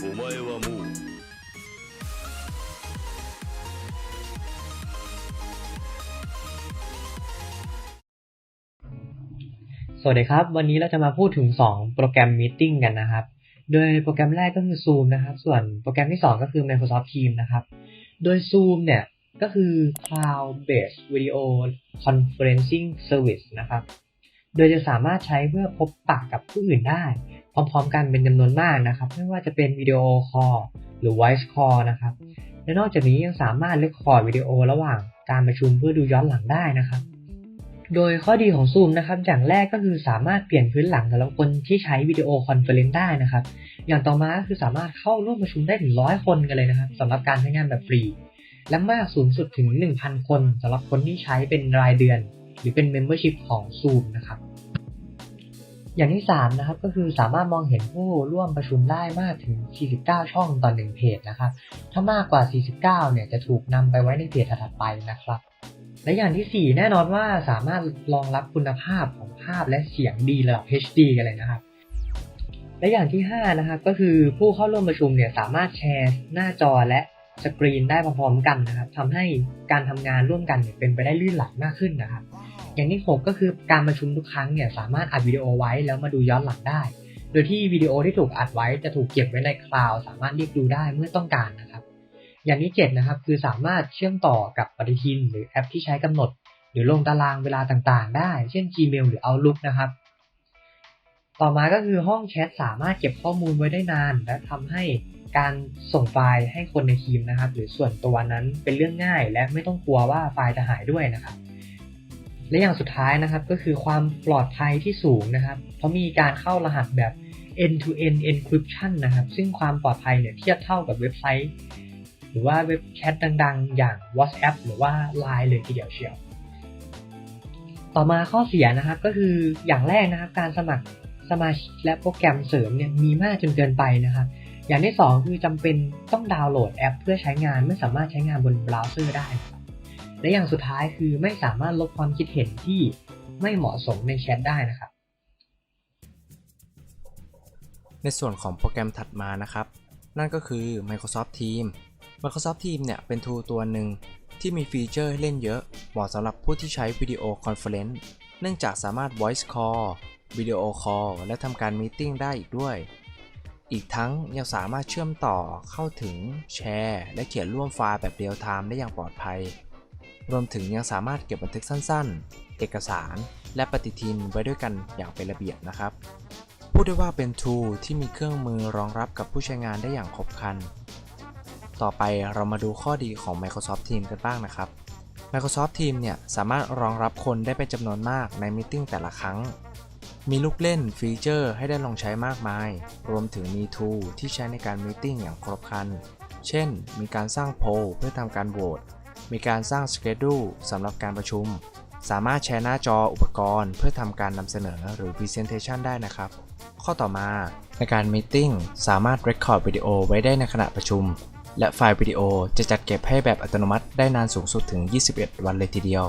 お前はもう สวัสดีครับ วันนี้เราจะมาพูดถึง 2 โปรแกรมมีติ้งกันนะครับ โดยโปรแกรมแรกก็คือ Zoom นะครับ ส่วนโปรแกรมที่ 2 ก็คือ Microsoft Teams นะครับ โดย Zoom เนี่ยก็คือ Cloud Based Video Conferencing Service นะครับ โดยจะสามารถใช้เพื่อพบปะกับผู้อื่นได้ พร้อมๆกันเป็นจำนวนมากนะครับ ไม่ว่าจะเป็นวิดีโอคอลหรือ Voice Call นะครับและนอกจากนี้ยังสามารถเรคคอร์ดวิดีโอระหว่างการประชุมเพื่อดูย้อนหลังได้นะครับ โดยข้อดีของ Zoom นะครับ อย่างแรกก็คือสามารถเปลี่ยนพื้นหลังสำหรับคนที่ใช้วิดีโอคอนเฟอเรนซ์ได้นะครับ อย่างต่อมาก็คือสามารถเข้าร่วมประชุมได้ถึงร้อยคนกันเลยนะครับสำหรับการใช้งานแบบฟรี และมากสูงสุดถึง 1,000 คนสำหรับคนที่ใช้เป็นรายเดือน หรือเป็น Membership ของ Zoom นะครับ อย่างที่ 3 นะครับ ก็คือสามารถมองเห็นผู้ร่วมประชุมได้มากถึง 49 ช่องต่อ1เพจนะครับ ถ้ามากกว่า 49 เนี่ยจะถูกนำไปไว้ในเพจถัดไปนะครับ และอย่างที่ 4 แน่นอนว่าสามารถรองรับคุณภาพของภาพและเสียงดีระดับ HD กันเลยนะครับ และอย่างที่ 5 นะครับ ก็คือผู้เข้าร่วมประชุมเนี่ยสามารถแชร์หน้าจอและสกรีนได้พร้อมๆกันนะครับทำให้การทำงานร่วมกันเนี่ยเป็นไปได้ลื่นไหลมากขึ้นนะครับ อย่างที่ 6 ก็คือการประชุมทุกครั้งเนี่ยสามารถอัดวิดีโอไว้แล้วมาดูย้อนหลังได้ โดยที่วิดีโอที่ถูกอัดไว้จะถูกเก็บไว้ในคลาวด์สามารถเรียกดูได้เมื่อต้องการนะครับ อย่างที่7นะครับคือสามารถเชื่อมต่อกับปฏิทิน หรือแอปที่ใช้กำหนด หรือลงตารางเวลาต่างๆ ได้ เช่น Gmail หรือ Outlook นะครับ ต่อมาก็คือห้องแชทสามารถเก็บข้อมูลไว้ได้นาน และทำให้การส่งไฟล์ให้คนในทีมนะครับ หรือส่วนตัวนั้นเป็นเรื่องง่าย และไม่ต้องกลัวว่าไฟล์จะหายด้วยนะครับ และอย่างสุดท้ายนะครับก็คือความปลอดภัยที่สูงนะครับ เพราะมีการเข้ารหัสแบบ end to end encryption นะครับ ซึ่งความปลอดภัยเนี่ยเทียบเท่ากับเว็บไซต์ หรือว่าเว็บแชทดังๆ อย่าง WhatsApp หรือว่า Line เลยทีเดียวเชียว ต่อมาข้อเสียนะครับก็คืออย่างแรกนะครับการสมัครสมาชิกและโปรแกรมเสริมเนี่ยมีมากจนเกินไปนะครับ อย่างที่สองคือจำเป็นต้องดาวน์โหลดแอป เพื่อใช้งานไม่สามารถใช้งานบนเบราว์เซอร์ได้นะครับ และอย่างสุดท้ายคือไม่สามารถลบความคิดเห็นที่ไม่เหมาะสมในแชทได้นะครับ ในส่วนของโปรแกรมถัดมานะครับ นั่นก็คือ Microsoft Teams Microsoft Teams เนี่ยเป็น tool ตัวหนึ่งที่มีฟีเจอร์ให้เล่นเยอะเหมาะสำหรับผู้ที่ใช้วิดีโอคอนเฟอเรนซ์เนื่องจากสามารถ voice call วิดีโอคอลและทำการมีติ้งได้อีกด้วย อีกทั้งยังสามารถเชื่อมต่อเข้าถึงแชร์ และเขียนร่วมไฟล์แบบเรียลไทม์ได้อย่างปลอดภัย รวมถึงยังสามารถเก็บบันทึกสั้นๆ เอกสาร และปฏิทินไว้ด้วยกันอย่างเป็นระเบียบนะครับ พูดได้ว่าเป็น tool ที่มีเครื่องมือรองรับกับผู้ใช้งานได้อย่างครบครัน ต่อไปเรามาดูข้อดีของ Microsoft Teams กันบ้างนะครับ Microsoft Teams เนี่ยสามารถรองรับคนได้เป็นจำนวนมากในมิ팅แต่ละครั้ง มีลูกเล่นฟีเจอร์ให้ได้ลองใช้มากมาย รวมถึงมี tool ที่ใช้ในการมิ팅อย่างครบครัน เช่น มีการสร้างโพลเพื่อทำการโหวต มีการสร้างสเกจดูสำหรับการประชุม สามารถแชร์หน้าจออุปกรณ์ เพื่อทำการนำเสนอหรือ Presentation ได้นะครับ ข้อต่อมาในการมีติ้งสามารถ Record วิดีโอไว้ได้ในขณะประชุม และไฟล์วิดีโอจะจัดเก็บให้แบบอัตโนมัติได้นานสูงสุดถึง 21 วันเลยทีเดียว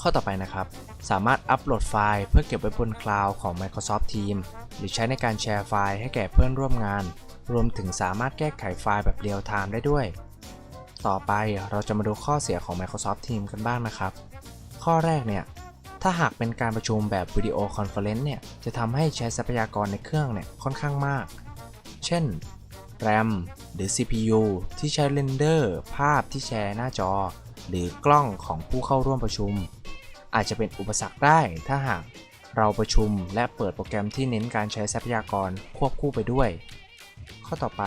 ข้อต่อไปนะครับ สามารถอัปโหลดไฟล์เพื่อเก็บไว้บนคลาวด์ของ Microsoft Teams หรือใช้ในการแชร์ไฟล์ให้แก่เพื่อนร่วมงาน รวมถึงสามารถแก้ไขไฟล์แบบเรียลไทม์ได้ด้วย ต่อไปเราจะมาดูข้อเสียของ Microsoft Teams กันบ้างนะครับ ข้อแรกเนี่ย ถ้าหากเป็นการประชุมแบบวิดีโอคอนเฟอเรนซ์เนี่ย จะทำให้ใช้ทรัพยากรในเครื่องเนี่ยค่อนข้างมาก เช่น RAM หรือ CPU ที่ใช้เรนเดอร์ ภาพที่แชร์หน้าจอ หรือกล้องของผู้เข้าร่วมประชุม อาจจะเป็นอุปสรรคได้ถ้าหากเราประชุมและเปิดโปรแกรมที่เน้นการใช้ทรัพยากรควบคู่ไปด้วย ข้อต่อไป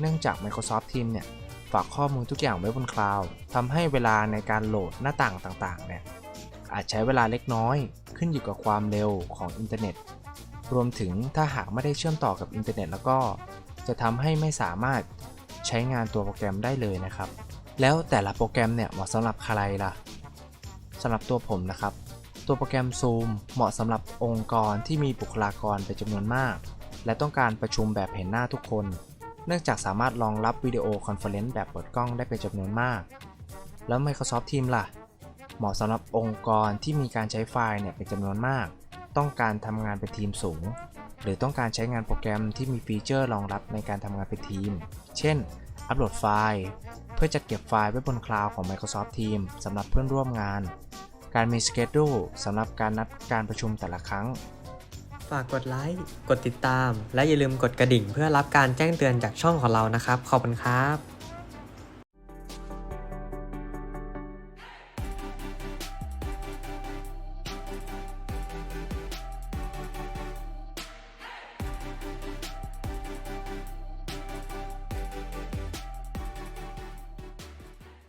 เนื่องจาก Microsoft Teams เนี่ย ฝากข้อมูลทุกอย่างไว้บนคลาวด์ทำให้เวลาในการโหลดหน้าต่างต่างๆเนี่ยอาจใช้เวลาเล็กน้อยขึ้นอยู่กับความเร็วของอินเทอร์เน็ต รวมถึงถ้าหากไม่ได้เชื่อมต่อกับอินเทอร์เน็ตแล้วก็ จะทำให้ไม่สามารถใช้งานตัวโปรแกรมได้เลยนะครับ แล้วแต่ละโปรแกรมเนี่ยเหมาะสำหรับใครล่ะสำหรับตัวผมนะครับ ตัวโปรแกรม Zoom เหมาะสำหรับองค์กรที่มีบุคลากรเป็นจำนวนมาก และต้องการประชุมแบบเห็นหน้าทุกคน เนื่องจากสามารถรองรับวิดีโอคอนเฟอเรนซ์แบบเปิดกล้องได้เป็นจำนวนมาก แล้ว Microsoft Teams ล่ะ เหมาะสำหรับองค์กรที่มีการใช้ไฟล์เนี่ยเป็นจำนวนมาก ต้องการทำงานเป็นทีมสูง หรือต้องการใช้งานโปรแกรมที่มีฟีเจอร์รองรับในการทำงานเป็นทีม เช่น อัปโหลดไฟล์ เพื่อจะเก็บไฟล์ไว้บนคลาวด์ของ Microsoft Teams สำหรับเพื่อนร่วมงาน การมี Schedule สำหรับการนัดการประชุมแต่ละครั้ง ฝากกดไลค์ กดติดตาม และอย่าลืมกดกระดิ่งเพื่อรับการแจ้งเตือนจากช่องของเรานะครับ ขอบคุณครับ